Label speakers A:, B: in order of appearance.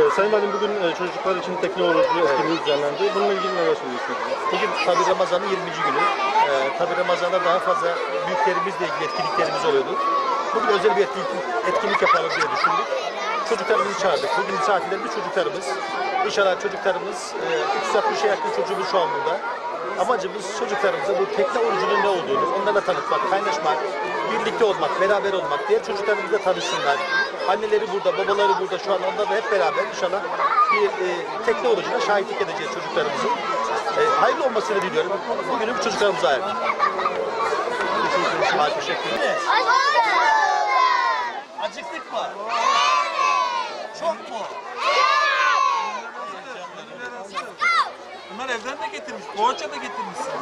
A: Ee, Sayın Valim bugün e, çocuklar için teknoloji etkinliği düzenlendi. Bununla ilgili neler söylüyorsunuz?
B: Bugün tabi Ramazan'ın 20. günü. Ee, tabi Ramazan'da daha fazla büyüklerimizle ilgili etkinliklerimiz oluyordu. Bugün özel bir etkinlik, etkinlik yapalım diye düşündük. Çocuklarımızı çağırdık. Bugün misafirlerimiz çocuklarımız. İnşallah çocuklarımız, e, 360'a yakın çocuğumuz şu an burada. Amacımız çocuklarımıza bu teknolojinin ne olduğunu onlarla tanıtmak, kaynaşmak, birlikte olmak, beraber olmak. Diğer çocuklarımızla tanışsınlar. Anneleri burada, babaları burada şu an onlarla hep beraber inşallah bir e, teknolojine şahitlik edeceğiz çocuklarımızın. E, hayırlı olmasını diliyorum. Bugünü bu çocuklarımıza. Teşekkür ederim.
C: Acıktık mı? Çok mu? Bunlar evden de getirmiş. Poğaça da getirmişsin.